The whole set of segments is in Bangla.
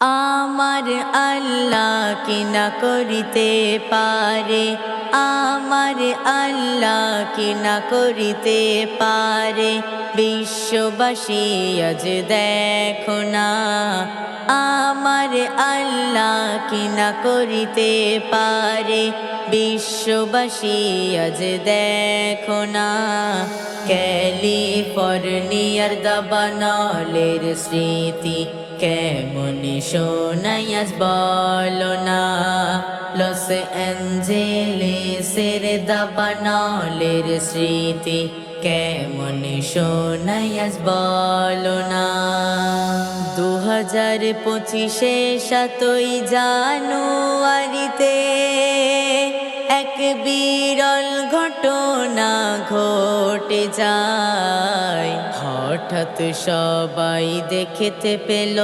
আমার আল্লাহ কি না করিতে পারে? আমার আল্লাহ কি না করিতে পারে? বিশ্ববাসী আজ দেখো না। আমার আল্লাহ কি না করিতে পারে? বিশ্ববাসী আজ দেখো না। ক্যালিফোর্নিয়ার দাবানলের স্মৃতি কেমন শোনাইয়াস বলো না? লস অ্যাঞ্জেলেসের দাবানলের স্মৃতি কেমন শোনাইয়াস বল না? দু হাজার পঁচিশে সাতই জানুয়ারিতে এক বিরল ঘটনা ঘটে যায়। হঠাৎ সবাই দেখতে পেল,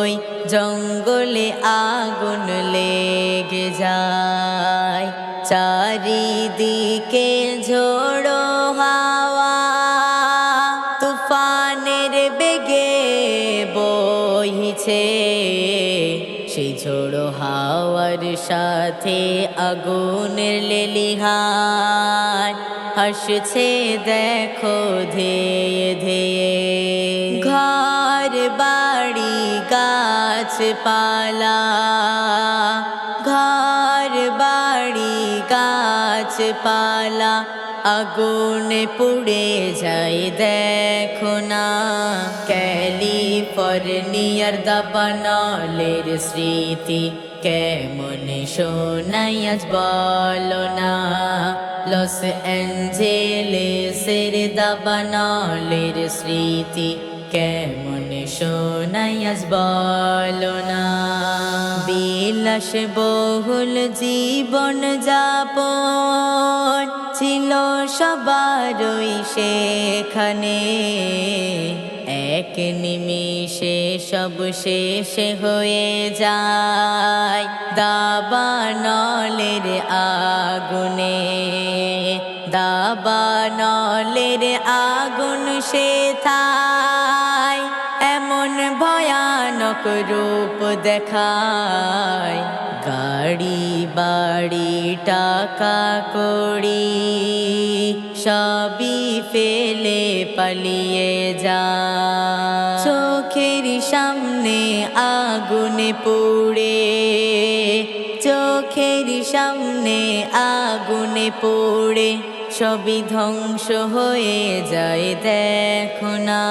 ওই জঙ্গলে আগুন লেগে যায়। চারিদিকে ঝোড়ো হাওয়া, তুফানের বেগে বইছে। সেই ঝোড়ো হাওয়ার সাথে আগুনের লেলিহান হাসছে, দেখো ধেয়ে গাছপালা ঘর বাড়ি গাছপালা, আগুনে পুড়ে যাই দেখো না। ক্যালিফোর্নিয়ার দাবানলের স্মৃতি কেমন শোনাইয়াজ বলো না। লস অ্যাঞ্জেলেসের দাবানলের স্মৃতি কেমন শোনাইয়াজ বলো না। বিলাস বহুল জীবন যাপন ছিল সবারই সেখানে। এক নিমিষে সব শেষে হয়ে যায় দাবানলের আগুনে। দাবানলের আগুন সে এমন ভয়ানক রূপ দেখায়। গাড়ি, বাড়ি, টাকা, কড়ি সবই ফেলে পালিয়ে যা চোখের সামনে আগুনে পুড়ে, চোখের সামনে আগুনে পড়ে সবই ধ্বংস হয়ে যায়, দেখো না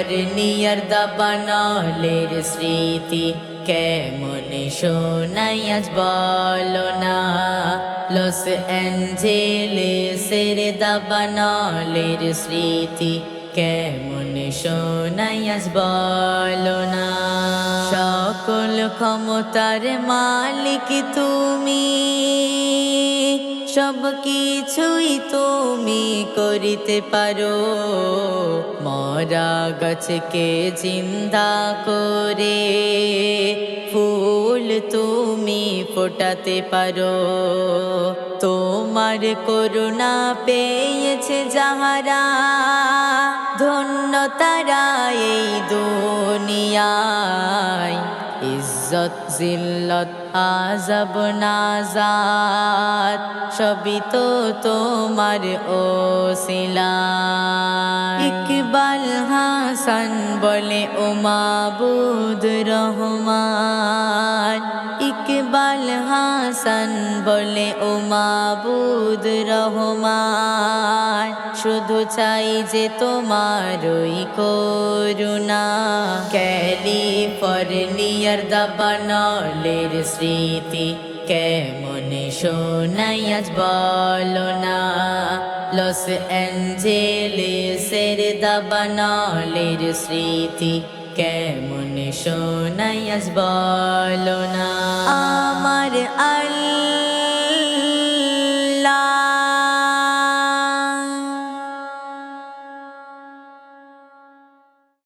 ক্যালিফোর্নিয়ার দাবানলের স্মৃতি কেমন শোনাইয়াজ বলো না। লস অ্যাঞ্জেলেসের দাবানলের স্মৃতি কেমন শোনাইয়াজ বলো না। সকল ক্ষমতার মালিক তুমি। সব কিছুই তুমি করিতে পারো। মরা গাছকে জিন্দা করে ফুল তুমি ফোটাতে পারো। তোমার করুণা পেয়েছে যাহারা, ধন্য তারা এই দুনিয়ায়। ইজ্জত, জিল্লত আজব নাজাত, সবই তো তোমার ওসিলা ইকবাল হাসান বলে, ও মাবুদ রহমান। ইকবাল হাসান বলে, ও মাবুদ রহমান। শুধু চাই যে তোমারই করুণা। ক্যালিফোর্নিয়ার দাবানলের স্মৃতি কেমন শোনাইয়াজ বলো না। লস অ্যাঞ্জেলেসের দাবানলের স্মৃতি কেমন শোনাইয়াজ বলো না। আমার